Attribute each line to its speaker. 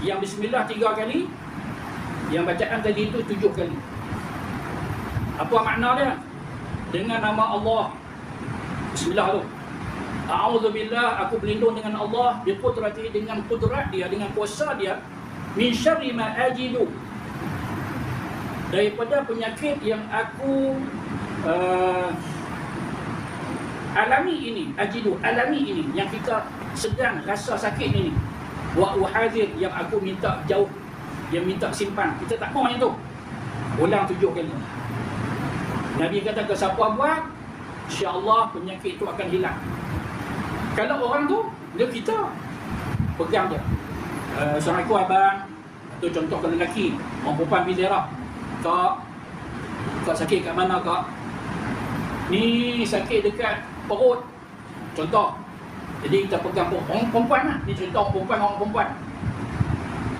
Speaker 1: Yang bismillah tiga kali, yang bacaan tadi itu tujuh kali. Apa makna dia? Dengan nama Allah. Bismillah tu. A'udzubillah, aku berlindung dengan Allah bi qudrati dengan kudrat dia, dengan kuasa dia min syarri ma ajidu. Daripada penyakit yang aku uh, alami ini, ajidu, alami ini yang kita sedang rasa sakit ini. Wa uhadir yang aku minta jauh, yang minta simpan. Kita tak mau yang tu. Ulang tujuh kali. Nabi kata ke siapa buat, insya-Allah penyakit itu akan hilang. Kalau orang tu, dia kita pegang dia. Uh, Assalamualaikum abang. Tu contoh kalau lelaki, orang perempuan pergi ziarah. Kak, kak sakit kat mana kak? Ni sakit dekat perut. Contoh. Jadi kita pegang perempuan lah. Ni contoh orang perempuan, orang perempuan.